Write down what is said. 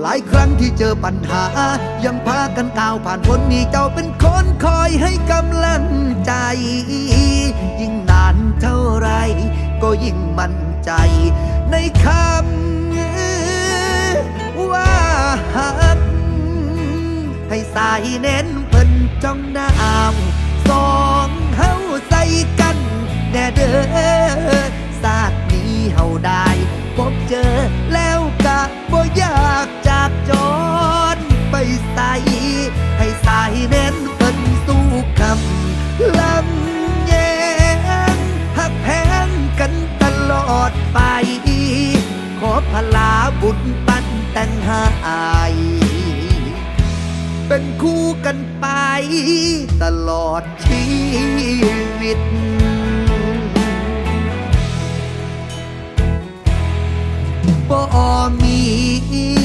หลายครั้งที่เจอปัญหา ยังพากันก้าวผ่านพ้นนี่เจ้าเป็นคนคอยให้กำลังใจ ยิ่งนานเท่าไร ก็ยิ่งมั่นใจ ในคำว่าหักให้สายเน้นเพิ่นจ้องน้ำสองเฮาใส่กัน แน่เด้อศาสตร์นี้เฮาได้ พบเจอแล้วกะบ่ยา สู้ำลำแยงหักแพงกันตลอดไป ขอพลาบุญปันแต่งหายเป็นคู่กันไปตลอดชีวิตบ่มี